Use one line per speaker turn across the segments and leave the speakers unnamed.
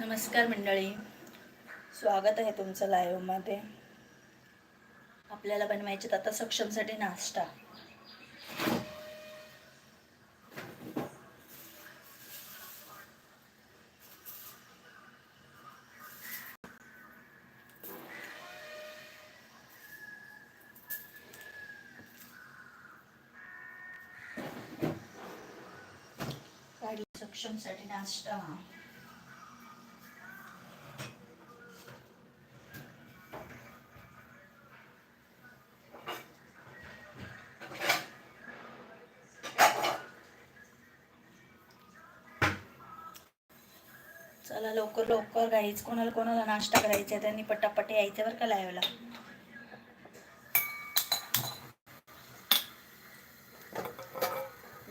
नमस्कार मंडळी. स्वागत आहे तुमचं लाईव्हमध्ये आपल्याला बनवायचे आता सक्षमसाठी नाश्ता. सक्षमसाठी नाश्ता. चला लवकर लवकर गाईच कोणाला कोणाला नाश्ता करायचा आहे त्यांनी पटापट यायचं बरं का लावायला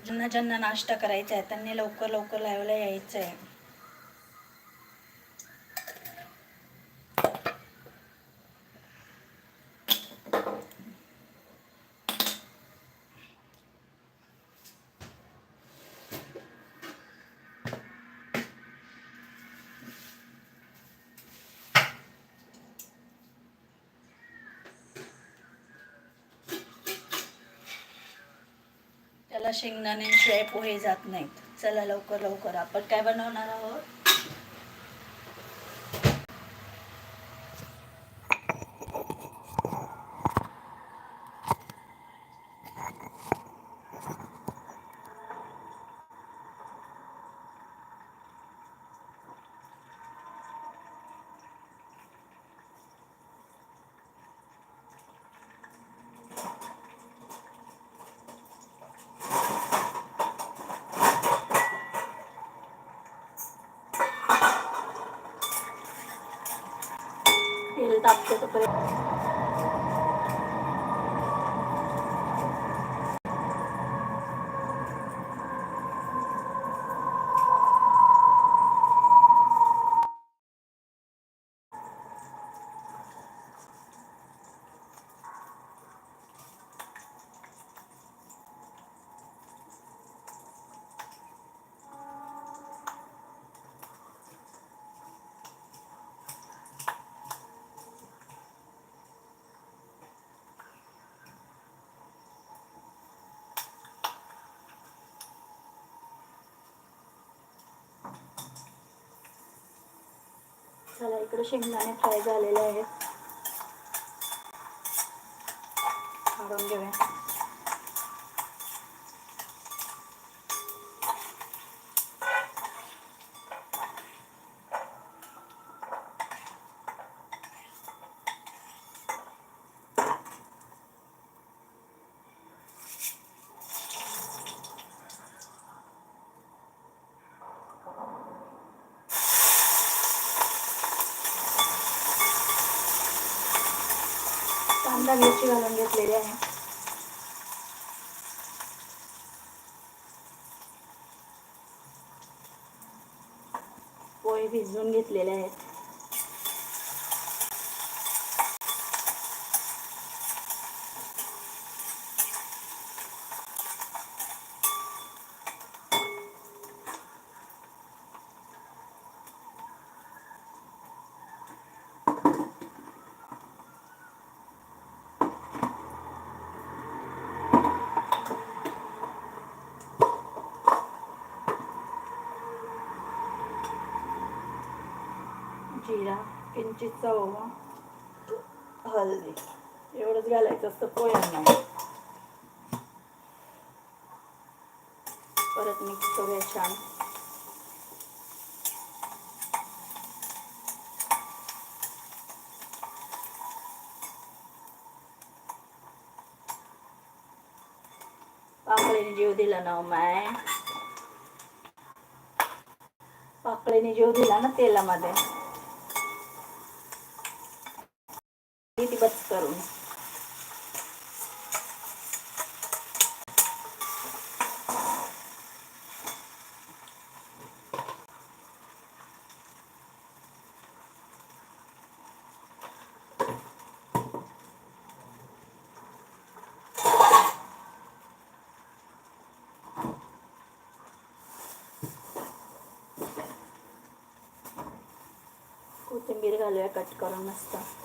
ज्यांना ज्यांना नाश्ता करायचा आहे त्यांनी लवकर लवकर लावला यायचं आहे. त्याला शेंगदाण्यांशिवाय पोहे जात नाहीत. चला लवकर लवकर. आपण काय बनवणार आहोत? তাপ পেতে चला इकडे शेंगदाणे फ्राय झालेले आहेत. काढून घेऊया. कांदा मिरची घालून घेतलेली आहे. पोहे भिजवून घेतलेले आहेत. जिरा किंचित चव. हळदी एवढंच घालायचं असतं पोह्यांना परत मिक्स करूया छान. पाकळीने जीव दिला ना माय. पाकळीने जीव दिला ना तेलामध्ये. ini tiba sekarang. Kucing biru kali ya, kacau orang nasta.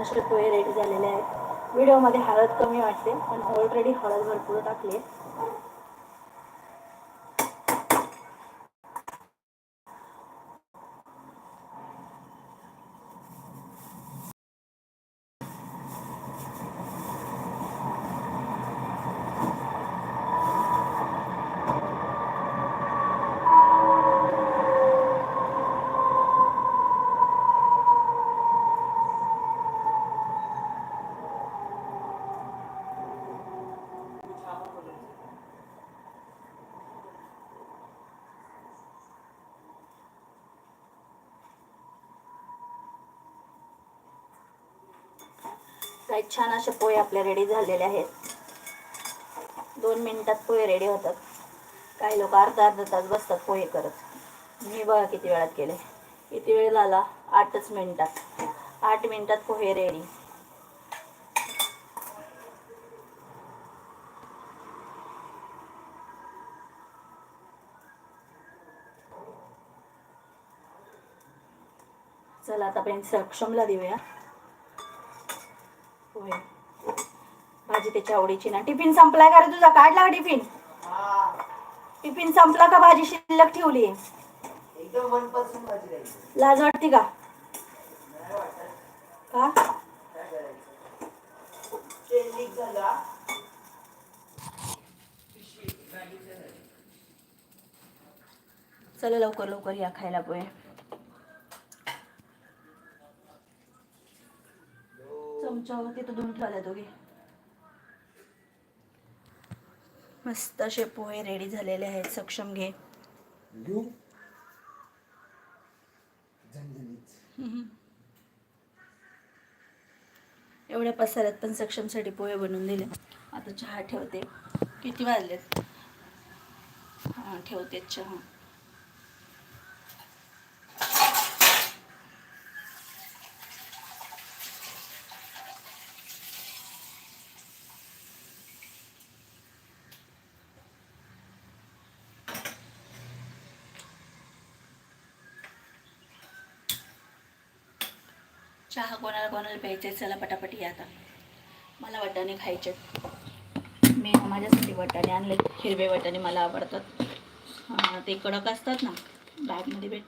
असे पोहे रेडी झालेले आहेत. व्हिडिओमध्ये हळद कमी वाटते पण ऑलरेडी हळद भरपूर टाकली छान असे पोहे आपले रेडी झालेले आहेत. दोन मिनिटात पोहे रेडी होतात. काही लोक अर्धा अर्धा तास बसतात पोहे करत. मी बघा किती वेळात केले. किती वेळ झाला? आठच मिनिटात. आठ मिनिटात पोहे रेडी चला आता आपण सक्षमला देऊया. पोहे भाजी त्याच्या आवडीची ना. टिफिन संपलाय का रे तुझा? काढला का टिफिन? टिफिन संपला का भाजी शिल्लक ठेवली? लाज वाटते का. चला लवकर लवकर या खायला पोहे. होते तर दोन ठेवल्या दोघे. मस्त असे पोहे रेडी झालेले आहेत सक्षम घे. एवढ्या पसाऱ्यात पण सक्षमसाठी पोहे बनवून दिले. आता चहा ठेवते. किती वाजलेत? हां ठेवते चहा. चहा कोणाला कोणाला प्यायचे चला पटापट या आता. मला वाटाणे खायचे मी माझ्यासाठी वाटाणे आणले हिरवे वाटाणे मला आवडतात. ते कडक असतात ना बॅगमध्ये भेट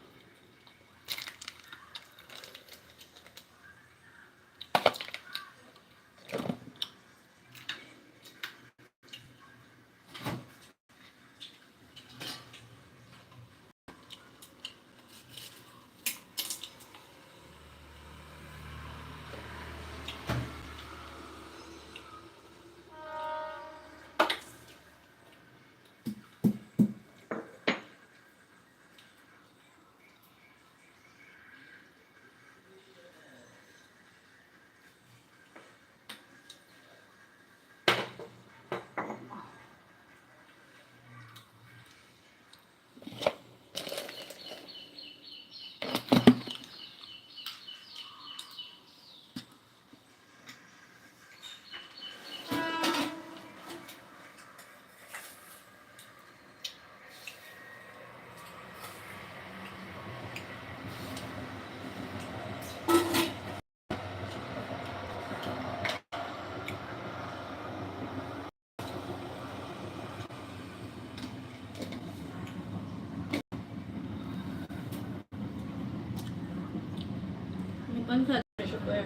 पण झाले पोहे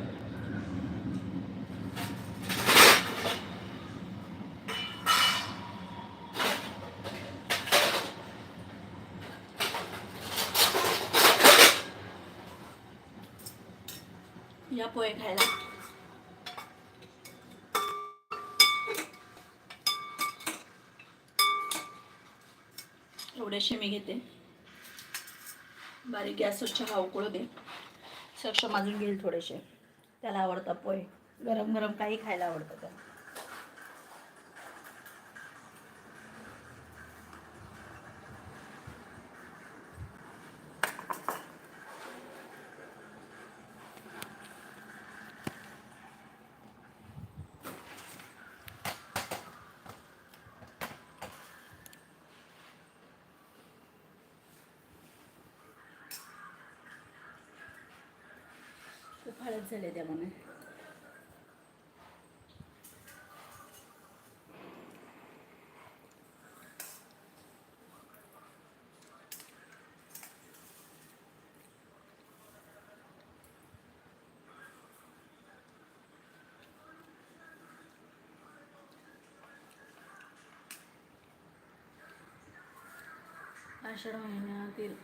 या पोहे खायला. एवढेशे मी घेते. बारीक गॅसवर चहा उकळू दे. सक्षम अजून घेईल थोडेसे. त्याला आवडतात पोहे. गरम गरम काही खायला आवडतं त्याला. हळद झाले त्या म्हणे आषाढ महिन्यातील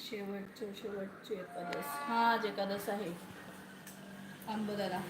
शेवटचे शेवटची एकादश. हा एकादश आहे. Ang 啦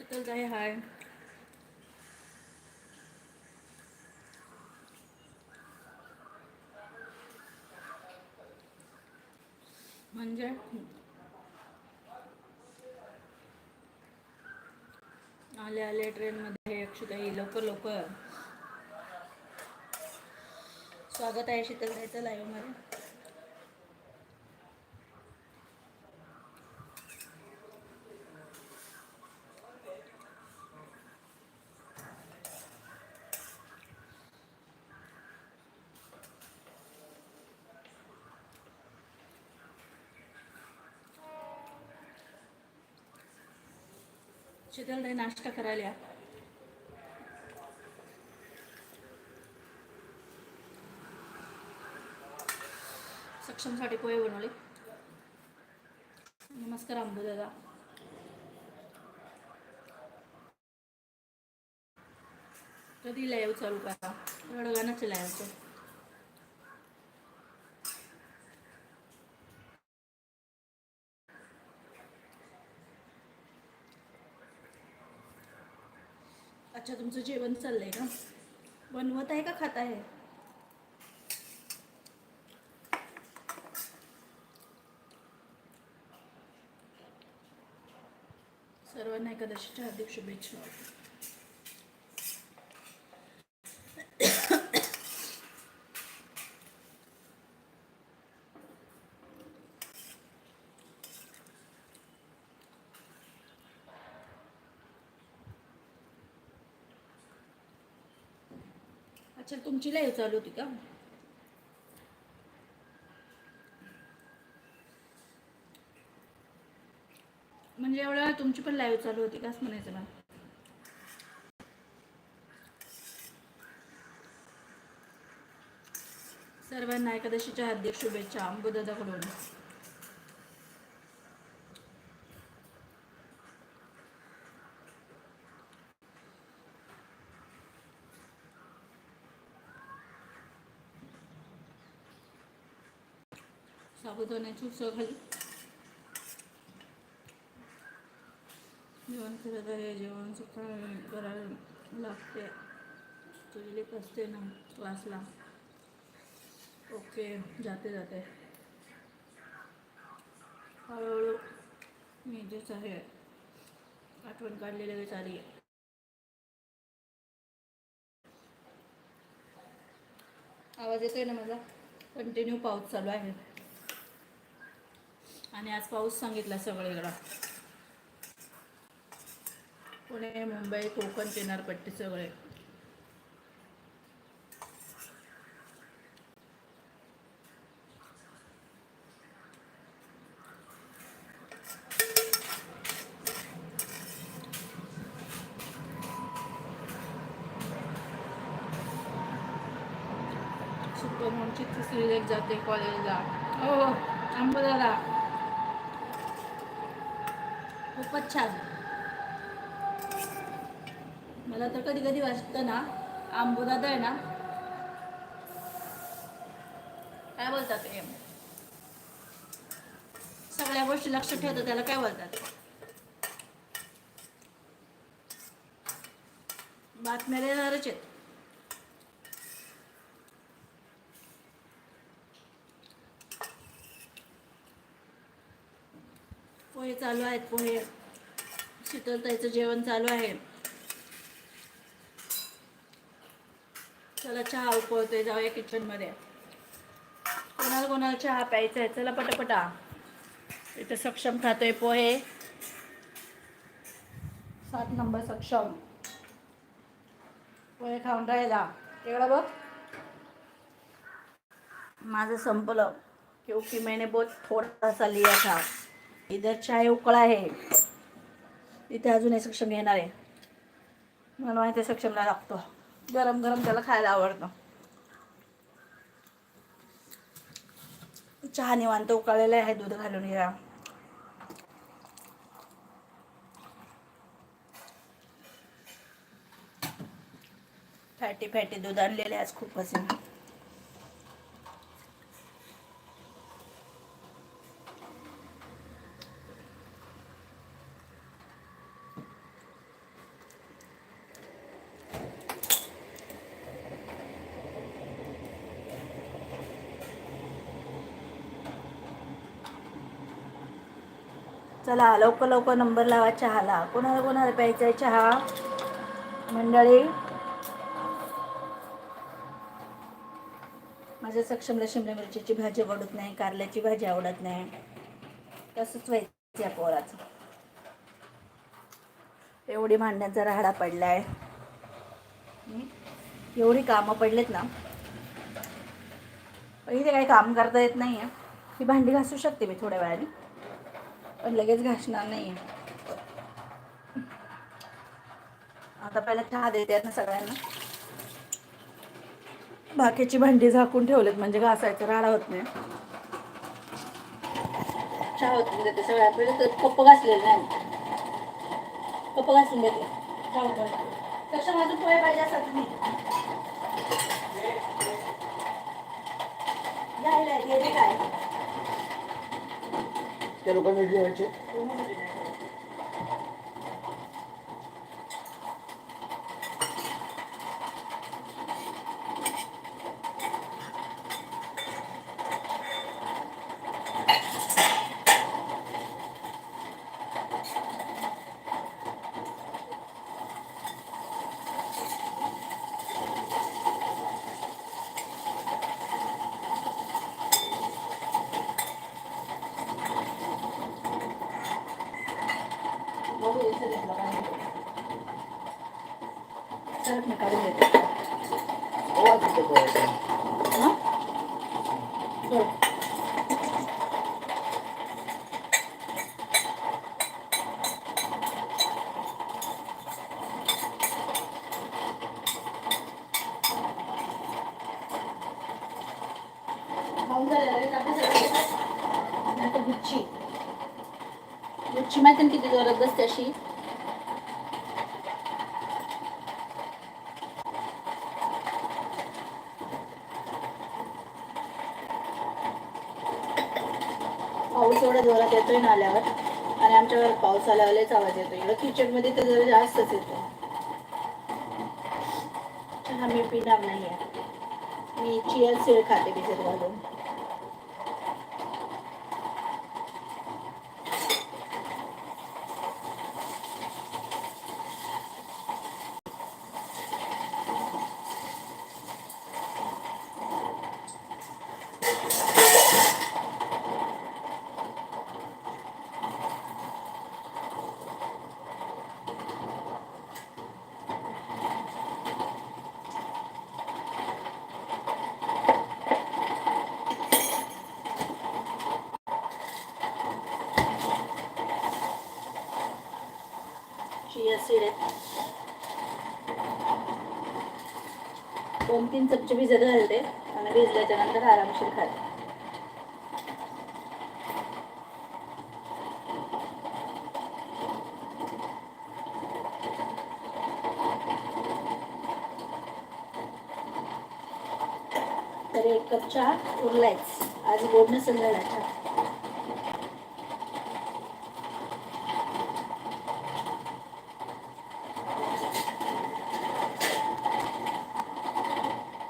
आंबोदाला शीतलताई हाय म्हणजे आले आले ट्रेनमध्ये. अक्षताई लवकर लवकर. स्वागत आहे शीतलताईचं लाईव्हमध्ये शीतलताई नाश्ता करायला सक्षमसाठी पोहे बनवले. नमस्कार अंबू दादा. कधी लाईव्ह चालू करा? रडगाणंच लाईव्हचं अच्छा तुमचं जेवण चाललंय का? बनवत आहे का खात आहे? सर्वांना एकादशीच्या हार्दिक शुभेच्छा अच्छा तुमची लाईव्ह चालू होती का? म्हणजे एवढ्या वेळा तुमची पण लाईव्ह चालू होती का असं म्हणायचं मला? सर्वांना एकादशीच्या हार्दिक शुभेच्छा अंबुदादाकडून. साबुदाण्याची उसळ घालू जेवण करत आहे जेवण सुद्धा करायला लागते. तुझी लेक असते ना क्लासला. ओके जाते जाते. हळूहळू मी जेच आहे. आठवण काढलेली लगेच आली आवाज येतोय ना माझा? कंटिन्यू पाऊस चालू आहे. आणि आज पाऊस सांगितला सगळीकडं. पुणे मुंबई कोकण किनारपट्टी सगळे. सुपरमोनची तिसरी लेक जाते कॉलेजला हो आंबदाला खूपच छान मला तर कधी कधी वाजतं ना आंबोदादा आहे ना. काय बोलतात ते सगळ्या गोष्टी लक्षात ठेवतात त्याला काय बोलतात? बातम्या देणारच आहेत. पोहे चालू आहेत पोहे. शीतलताईचं जेवण चालू आहे. चला चहा उकळतोय जाऊया किचनमध्ये कोणाला कोणाला चहा प्यायचा आहे चला पटापटा. इथं सक्षम खातोय पोहे. सात नंबर सक्षम. पोहे खाऊन राहिला. तेवढा बघ माझं संपलं. क्योंकि मैंने बहुत थोड़ा सा लिया था इधर चाय उकळा आहे. इथे अजून सक्षम घेणार आहे. मला माहिती आहे सक्षमला लागतो. गरम गरम त्याला खायला आवडतं. चहा निवांत उकळलेला आहे दूध घालून या फॅटी फॅटी दूध आणलेले आज खूपच चहा लवकर लवकर नंबर लावा चहाला. कोणाला कोणाला प्यायचा आहे चहा? मंडळी. माझ्या सक्षमला शिमला मिरचीची भाजी आवडत नाही कारल्याची भाजी आवडत नाही. तसंच व्हायचं या पोराचं. एवढी भांड्यांचा राहाडा पडलाय. एवढी कामं पडलेत ना. पहिले इथे काही काम करता येत नाही आहे ही भांडी घासू शकते मी थोड्या वेळाने. लगेच घासणार नाही आता पहिला चहा देते ना सगळ्यांना. बाकीची भांडी झाकून ठेवलेत म्हणजे घासायचं राडा होत नाही. चहा होत देते सगळ्या पहिले तर कप्प घासलेले नाही. कप्प घासून देते. चहा होतो. माझं पोहे पाहिजे असतात तुम्ही घ्यायला येते काय
त्या लोकांनी जेवायचे
बघू दे सगळ्या लोकांनी. सरक मी काढून देते
आवाज येतो पोहायचा.
हं? बरं. खाऊन झालं, लगेच आपली सगळी येतात. नंतर गुच्ची गुच्ची माहिती ना किती जोरात बसते अशी एवढा जोरात येतोय ना आल्यावर आणि आमच्यावर पाऊस आल्यावर लयच आवाज येतो इकडं किचनमध्ये तर जरा जास्तच येतो चहा मी पिणार नाही आहे मी चिया सीड खाते भिजत घालून. चिया दोन तीन चमचे भिजत घालते आणि भिजल्याच्या नंतर आरामशीर खाते. तर एक कप चहा उरलायच. आज गोड नसेल झाला चहा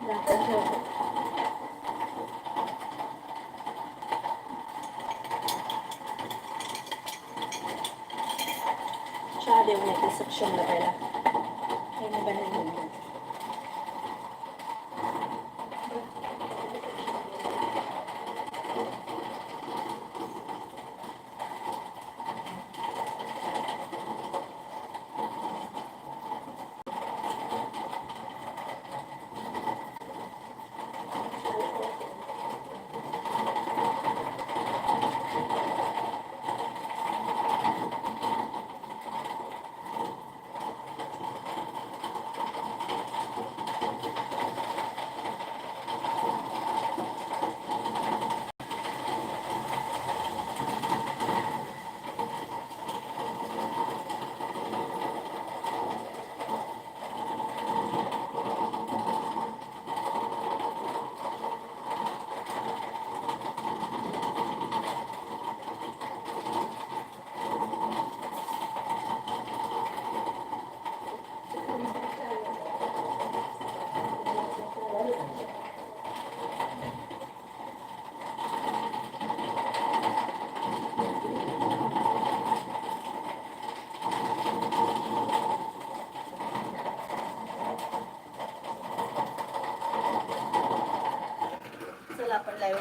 झाकण ठेवते चहा देऊन येते सक्षमला पहिला हे मी बाहेर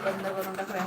con un.